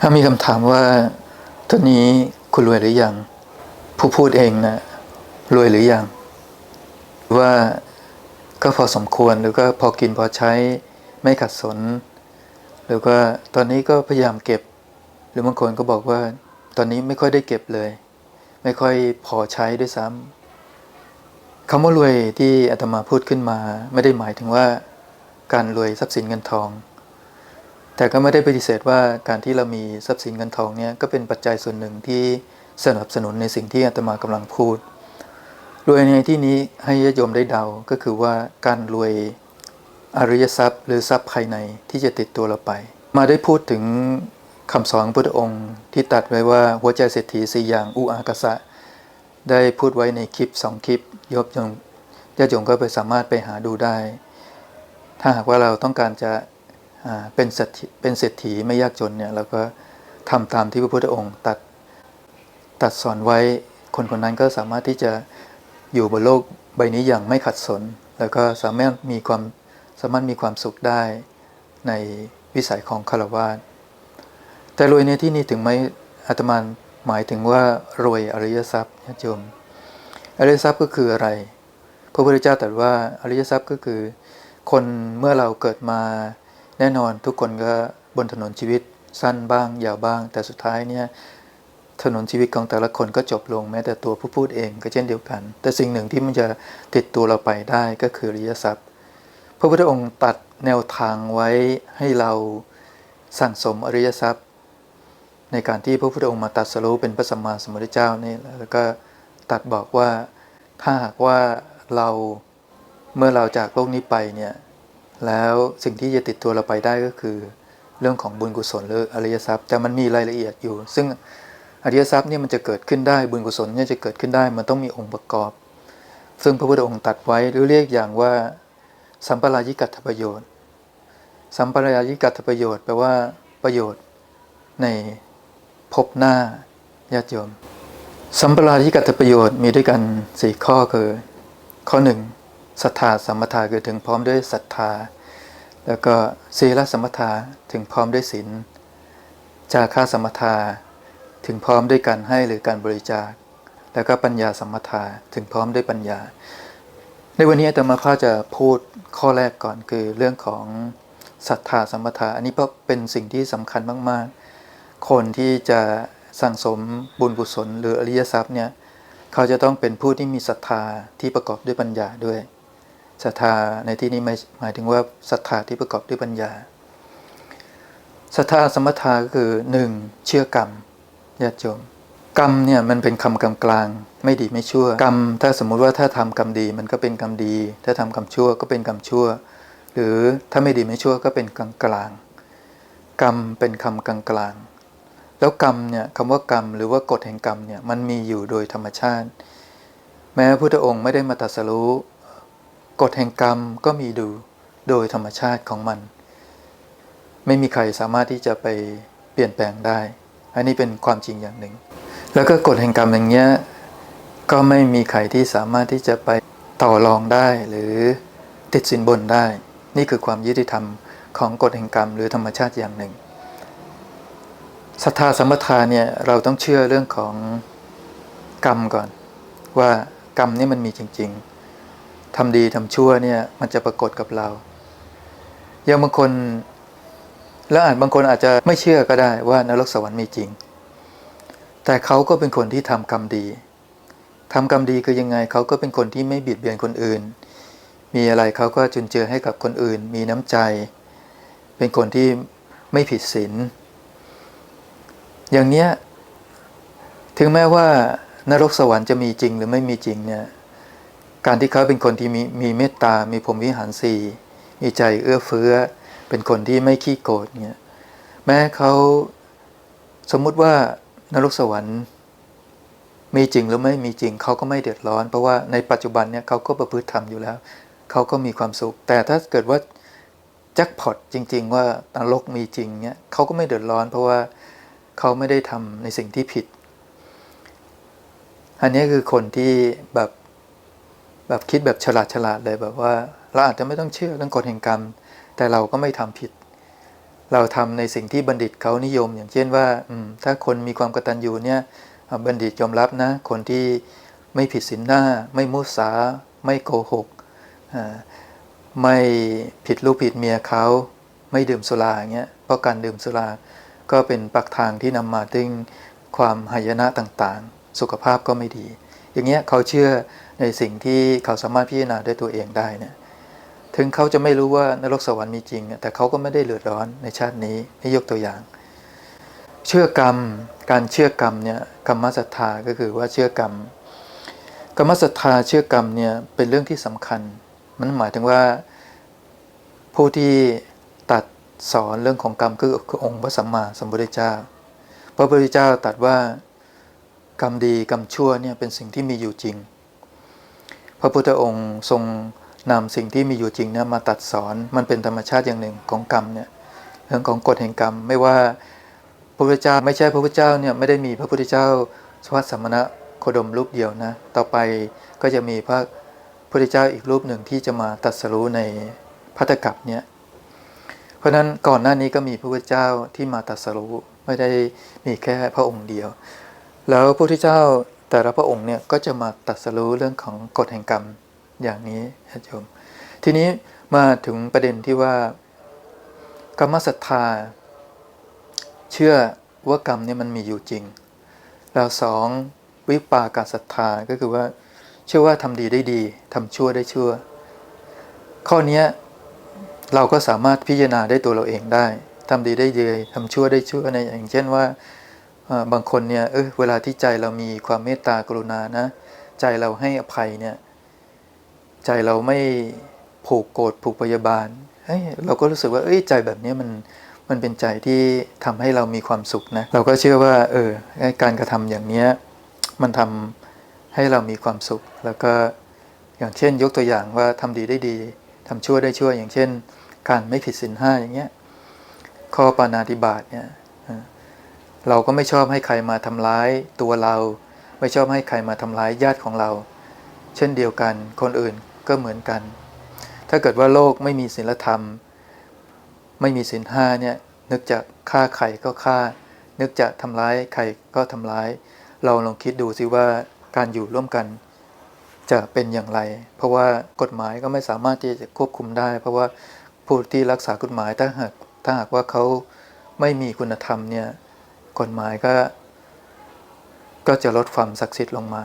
ถ้ามีคำถามว่า ตอนนี้คุณรวยหรือยัง ผู้พูดเองนะรวยหรือยัง ว่าก็พอสมควรหรือก็พอกินพอใช้ไม่ขัดสน หรือว่าตอนนี้ก็พยายามเก็บ หรือบางคนก็บอกว่า ตอนนี้ไม่ค่อยได้เก็บเลย ไม่ค่อยพอใช้ด้วยซ้ำคำว่ารวยที่อาตมาพูดขึ้นมา ไม่ได้หมายถึงว่าการรวยทรัพย์สินเงินทอง แต่ก็ไม่ได้ปฏิเสธว่าการที่เรามีทรัพย์สินเงินทองเนี่ยก็เป็นปัจจัยส่วนหนึ่งที่สนับสนุนในสิ่งที่อาตมากำลังพูด รวยในที่นี้ให้ญาติโยมได้เดาก็คือว่าการรวยอริยทรัพย์ หรือทรัพย์ภายในที่จะติดตัวเราไป มาได้พูดถึงคำสอนพระองค์ ที่ตัดไว้ว่าหัวใจเศรษฐีสี่อย่างอุอากษะ ได้พูดไว้ในคลิปสองคลิปยบยงญาติโยมก็ไปสามารถไปหาดูได้ ถ้าหากว่าเราต้องการจะ เป็นเศรษฐีเป็นเศรษฐีไม่ยากจนเนี่ยเราก็ทำตามที่พระพุทธองค์ตัดตัดสอนไว้คนคนนั้นก็สามารถที่จะอยู่บนโลกใบนี้อย่างไม่ขัดสน แล้วก็สามารถมีความสามารถมีความสุขได้ในวิสัยของคารวะแต่รวยในที่นี้ถึงไม่อาตมาหมายถึงว่ารวยอริยทรัพย์ญาติโยมอริยทรัพย์ก็คืออะไร พระพุทธเจ้าตรัสว่าอริยทรัพย์ก็คือ คนเมื่อเราเกิดมา แน่นอนทุกคนก็บนถนนชีวิตสั้นบ้าง ยาวบ้าง แต่สุดท้ายเนี่ยถนนชีวิตของแต่ละคนก็จบลงแม้แต่ตัวผู้พูดเองก็เช่นเดียวกัน แต่สิ่งหนึ่งที่มันจะติดตัวเราไปได้ก็คืออริยทรัพย์ พระพุทธองค์ตัดแนวทางไว้ให้เราสั่งสมอริยทรัพย์ ในการที่พระพุทธองค์มาตรัสรู้เป็นพระสัมมาสัมพุทธเจ้านี่แล้วก็ตัดบอกว่าถ้าหากว่าเราเมื่อเราจากโลกนี้ไปเนี่ย แล้วสิ่งที่จะติดตัวเราไปได้ก็คือ เรื่องของบุญกุศลหรืออริยทรัพย์ แต่มันมีรายละเอียดอยู่ ซึ่งอริยทรัพย์เนี่ยมันจะเกิดขึ้นได้บุญกุศลเนี่ยจะเกิดขึ้นได้มันต้องมีองค์ประกอบ ซึ่งพระพุทธองค์ตัดไว้หรือเรียกอย่างว่า สัมปรายิกัตถประโยชน์ สัมปรายิกัตถประโยชน์แปลว่าประโยชน์ในภพหน้าญาติโยม สัมปรายิกัตถประโยชน์มีด้วยกันสี่ข้อคือ ข้อหนึ่ง ศรัทธาสมปทาคือถึงพร้อมด้วยศรัทธา แล้วก็ศีลสมปทาถึงพร้อมด้วยศีลจาค่าสมปทาถึงพร้อมด้วยการให้หรือการบริจาค แล้วก็ปัญญาสมปทาถึงพร้อมด้วยปัญญา ในวันนี้อาตมาภาจะพูดข้อแรกก่อนคือเรื่องของศรัทธาสมปทาอันนี้เพราะเป็นสิ่งที่สำคัญมาก ๆ คนที่จะสั่งสมบุญกุศลหรืออริยทรัพย์เนี่ยเขาจะต้องเป็นผู้ที่มีศรัทธาที่ประกอบด้วยปัญญาด้วย ศรัทธาในที่นี้หมายถึงว่าศรัทธาที่ประกอบด้วยปัญญาศรัทธาสมถะก็คือหนึ่งเชื่อกรรมญาติโยมกรรมเนี่ยมันเป็นคำกลางกลางไม่ดีไม่ชั่ว กรรม ถ้าสมมุติว่าถ้าทำกรรมดีมันก็เป็นกรรมดี ถ้าทำกรรมชั่วก็เป็นกรรมชั่ว หรือถ้าไม่ดีไม่ชั่วก็เป็นกลางกลางกรรมเป็นคำกลางกลางแล้วกรรมเนี่ยคำว่ากรรมหรือว่ากฎแห่งกรรมเนี่ยมันมีอยู่โดยธรรมชาติ แม้พระพุทธองค์ไม่ได้มาตรัสรู้ กฎแห่งกรรมก็มีดูโดยธรรมชาติของมัน ไม่มีใครสามารถที่จะไปเปลี่ยนแปลงได้ อันนี้เป็นความจริงอย่างหนึ่ง แล้วก็กฎแห่งกรรมอย่างเงี้ยก็ไม่มีใครที่สามารถที่จะไปต่อรองได้หรือติดสินบนได้ นี่คือความยุติธรรมของกฎแห่งกรรมหรือธรรมชาติอย่างหนึ่งศรัทธาสมทาเนี่ยเราต้องเชื่อเรื่องของกรรมก่อน ว่ากรรมนี่มันมีจริง ๆ ทำดีทำชั่วเนี่ย มันจะปรากฏกับเราอย่างบางคน แล้วอาจบางคนอาจจะไม่เชื่อก็ได้ว่านรกสวรรค์มีจริง แต่เขาก็เป็นคนที่ทำกรรมดีทำกรรมดีคือยังไงเขาก็เป็นคนที่ไม่บิดเบียนคนอื่น มีอะไรเขาก็จุนเจือให้กับคนอื่น มีน้ำใจ เป็นคนที่ไม่ผิดศีลอย่างเนี้ยถึงแม้ว่านรกสวรรค์จะมีจริงหรือไม่มีจริงเนี่ย การที่เขาเป็นคนที่มีมีเมตตา มีพรหมวิหารสีมีใจเอื้อเฟื้อ เป็นคนที่ไม่ขี้โกรธเนี่ยแม้เขาสมมุติว่านรกสวรรค์ มีจริงหรือไม่มีจริงเขาก็ไม่เดือดร้อน เพราะว่าในปัจจุบันเนี่ยเขาก็ประพฤติธรรมอยู่แล้ว เขาก็มีความสุข แต่ถ้าเกิดว่าแจ็คพอตจริง ๆ ว่านรกมีจริงเนี่ยเขาก็ไม่เดือดร้อน เพราะว่าเขาไม่ได้ทำในสิ่งที่ผิด อันนี้คือคนที่แบบ แบบคิดแบบฉลาดฉลาดเลยแบบว่า เราอาจจะไม่ต้องเชื่อเรื่องกฎแห่งกรรม แต่เราก็ไม่ทำผิด เราทำในสิ่งที่บัณฑิตเขานิยม อย่างเช่นว่าอืถ้าคนมีความกตัญญูเนี่ยบัณฑิตยอมรับนะ คนที่ไม่ผิดศีลหน้า ไม่มุสา ไม่โกหกไม่ผิดลูกผิดเมียเขาไม่ดื่มสุราอย่างเงี้ยเพราะการดื่มสุราก็เป็นปักทางที่นำมาถึงความหายนะต่างๆ สุขภาพก็ไม่ดี อย่างเงี้ยเขาเชื่อในสิ่งที่เขาสามารถพิจารณาด้วยตัวเองได้เนี่ยถึงเขาจะไม่รู้ว่านรกสวรรค์มีจริง แต่เขาก็ไม่ได้เลือดร้อนในชาตินี้นี่ยกตัวอย่าง เชื่อกรรม การเชื่อกรรมเนี่ยกรรมศรัทธาก็คือว่าเชื่อกรรมกรรมศรัทธาเชื่อกรรมเนี่ยเป็นเรื่องที่สำคัญ มันหมายถึงว่าผู้ที่ตัดสอนเรื่องของกรรมคือคือองค์พระสัมมาสัมพุทธเจ้า พระพุทธเจ้าตรัสว่า กรรมดีกรรมชั่วเนี่ยเป็นสิ่งที่มีอยู่จริง พระพุทธองค์ทรงนำสิ่งที่มีอยู่จริงเนี่ยมาตัดสอนมันเป็นธรรมชาติอย่างหนึ่งของกรรมเนี่ยเรื่องของกฎแห่งกรรม ไม่ว่าพระพุทธเจ้าไม่ใช่พระพุทธเจ้าเนี่ยไม่ได้มีพระพุทธเจ้าสวัสดิ์สมณะโคดมรูปเดียวนะต่อไปก็จะมีพระพุทธเจ้าอีกรูปหนึ่งที่จะมาตัดสรู้ในพัตกัปเนี่ยเพราะฉะนั้นก่อนหน้านี้ก็มีพระพุทธเจ้าที่มาตัดสรู้ไม่ได้มีแค่พระองค์เดียว แล้วพระพุทธเจ้าแต่ละพระองค์เนี่ยก็จะมาตัดสรู้เรื่องของกฎแห่งกรรมอย่างนี้ญาติโยม ทีนี้มาถึงประเด็นที่ว่ากรรมศรัทธา เชื่อว่ากรรมเนี่ยมันมีอยู่จริง แล้วสองวิปากศรัทธาก็คือว่า เชื่อว่าทำดีได้ดีทำชั่วได้ชั่ว ข้อนี้เราก็สามารถพิจารณาได้ตัวเราเองได้ทำดีได้ดีทำชั่วได้ชั่วในอย่างเช่นว่า บางคนเนี่ยเออเวลาที่ใจเรามีความเมตตากรุณานะ ใจเราให้อภัยเนี่ย ใจเราไม่ผูกโกรธผูกพยาบาลเฮ้ยเราก็รู้สึกว่าเอ้ยใจแบบนี้มันมันเป็นใจที่ทำให้เรามีความสุขนะ เราก็เชื่อว่า เออการกระทำอย่างเนี้ยมันทำให้เรามีความสุข แล้วก็อย่างเช่น ยกตัวอย่างว่าทำดีได้ดีทำชั่วได้ชั่ว อย่างเช่น การไม่ผิดศีลห้าอย่างเงี้ยข้อปานาติบาตเนี่ย เราก็ไม่ชอบให้ใครมาทำร้ายตัวเรา ไม่ชอบให้ใครมาทำร้ายญาติของเรา เช่นเดียวกัน คนอื่นก็เหมือนกัน ถ้าเกิดว่าโลกไม่มีศีลธรรม ไม่มีศีลห้าเนี่ยนึกจะฆ่าใครก็ฆ่า นึกจะทำร้ายใครก็ทำร้าย เราลองคิดดูสิว่าการอยู่ร่วมกันจะเป็นอย่างไร เพราะว่ากฎหมายก็ไม่สามารถที่จะควบคุมได้ เพราะว่าผู้ที่รักษากฎหมายถ้าหากถ้าหากว่าเขาไม่มีคุณธรรมเนี่ย กฎหมายก็ ก็จะลดความศักดิ์สิทธิ์ลงมา